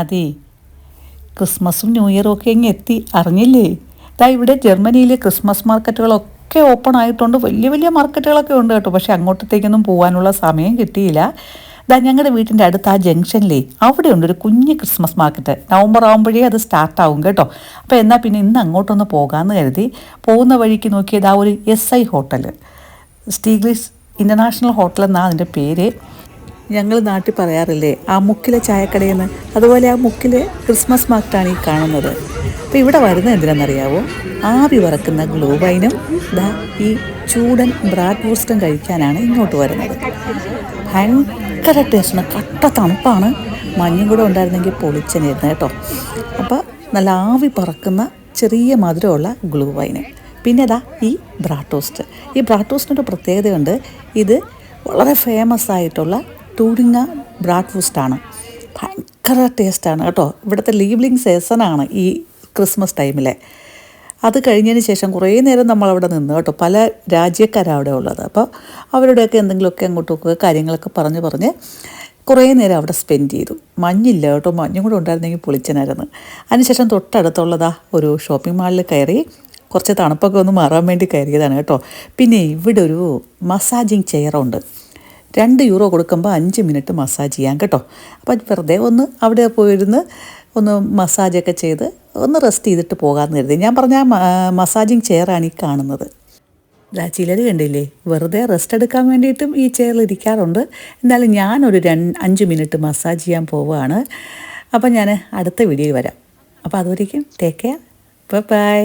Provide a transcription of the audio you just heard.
അതെ. ക്രിസ്മസും ന്യൂ ഇയറും ഒക്കെ ഇങ്ങ് എത്തി. അറിഞ്ഞില്ലേ? ഇതാ ഇവിടെ ജർമ്മനിയിലെ ക്രിസ്മസ് മാർക്കറ്റുകളൊക്കെ ഓപ്പൺ ആയിട്ടുണ്ട്. വലിയ വലിയ മാർക്കറ്റുകളൊക്കെ ഉണ്ട് കേട്ടോ. പക്ഷേ അങ്ങോട്ടത്തേക്കൊന്നും പോകാനുള്ള സമയം കിട്ടിയില്ല. ഇതാ ഞങ്ങളുടെ വീട്ടിന്റെ അടുത്ത് ആ ജംഗ്ഷനിലേ അവിടെ ഉണ്ട് ഒരു കുഞ്ഞ് ക്രിസ്മസ് മാർക്കറ്റ്. നവംബർ ആകുമ്പോഴേ അത് സ്റ്റാർട്ട് ആവും കേട്ടോ. അപ്പോൾ എന്നാൽ പിന്നെ ഇന്ന് അങ്ങോട്ടൊന്ന് പോകാമെന്ന് കരുതി പോകുന്ന വഴിക്ക് നോക്കിയത് ആ ഒരു S I hotel Stieglitz international hotel എന്നാണ് അതിന്റെ പേര്. ഞങ്ങൾ നാട്ടിൽ പറയാറില്ലേ ആ മുക്കിലെ ചായക്കടയെന്ന് അതുപോലെ ആ മുക്കിലെ ക്രിസ്മസ് മാർക്കറ്റാണ് ഈ കാണുന്നത്. അപ്പോൾ ഇവിടെ വരുന്നത് എന്തിനാണെന്നറിയാവോ? ആവി വറക്കുന്ന ഗ്ലോബൈനും ദാ ഈ ചൂടൻ ബ്രാഡ് വൂസ്റ്റും കഴിക്കാനാണ് ഇങ്ങോട്ട് വരുന്നത്. ഭയങ്കര ടേസ്റ്റാണ് കട്ട തണുപ്പാണ്. മഞ്ഞും കൂടെ ഉണ്ടായിരുന്നെങ്കിൽ പൊളിച്ചനായിരുന്നു കേട്ടോ. അപ്പോൾ നല്ല ആവി പറക്കുന്ന ചെറിയ മധുരമുള്ള ഗ്ലൂ വൈന് പിന്നെ അതാ ഈ ബ്രാട്ടോസ്റ്റ് ഈ ബ്രാട്ടോസ്റ്റിനൊരു പ്രത്യേകതയുണ്ട്. ഇത് വളരെ ഫേമസ് ആയിട്ടുള്ള ടൂരിങ്ങ ബ്രാഡ്ഫൂസ്റ്റാണ് ഭയങ്കര ടേസ്റ്റാണ് കേട്ടോ. ഇവിടുത്തെ ലീവ്ലിംഗ് സീസണാണ് ഈ ക്രിസ്മസ് ടൈമിലെ അത് കഴിഞ്ഞതിന് ശേഷം കുറേ നേരം നമ്മൾ അവിടെ നിന്ന് കേട്ടോ. പല രാജ്യക്കാരാണ് അവിടെ ഉള്ളത്. അപ്പോൾ അവരുടെയൊക്കെ എന്തെങ്കിലുമൊക്കെ അങ്ങോട്ടൊക്കെ കാര്യങ്ങളൊക്കെ പറഞ്ഞ് പറഞ്ഞ് കുറേ നേരം അവിടെ സ്പെൻഡ് ചെയ്തു. മഞ്ഞില്ല കേട്ടോ. മഞ്ഞും കൂടെ ഉണ്ടായിരുന്നെങ്കിൽ പൊളിച്ചനായിരുന്നു. അതിനുശേഷം തൊട്ടടുത്തുള്ളതാ ഒരു ഷോപ്പിംഗ് മാളിൽ കയറി കുറച്ച് തണുപ്പൊക്കെ ഒന്ന് മാറാൻ വേണ്ടി കയറിയതാണ് കേട്ടോ. പിന്നെ ഇവിടെ ഒരു മസാജിങ് ചെയറുണ്ട് രണ്ട് യൂറോ കൊടുക്കുമ്പോൾ അഞ്ച് മിനിറ്റ് മസാജ് ചെയ്യാം കേട്ടോ. അപ്പം വെറുതെ ഒന്ന് അവിടെ പോയിരുന്ന് ഒന്ന് മസാജൊക്കെ ചെയ്ത് ഒന്ന് റെസ്റ്റ് ചെയ്തിട്ട് പോകാമെന്ന് കരുതി. ഞാൻ പറഞ്ഞ മസാജിങ് ചെയറാണ് ഈ കാണുന്നത്. ചിലർ കണ്ടില്ലേ വെറുതെ റെസ്റ്റ് എടുക്കാൻ വേണ്ടിയിട്ടും ഈ ചെയറിൽ ഇരിക്കാറുണ്ട്. എന്നാലും ഞാനൊരു രണ്ട് അഞ്ച് മിനിറ്റ് മസാജ് ചെയ്യാൻ പോവുകയാണ്. അപ്പം ഞാൻ അടുത്ത വീഡിയോയിൽ വരാം. അപ്പോൾ അതുവരേക്കും ടേക്ക് കെയർ ബൈ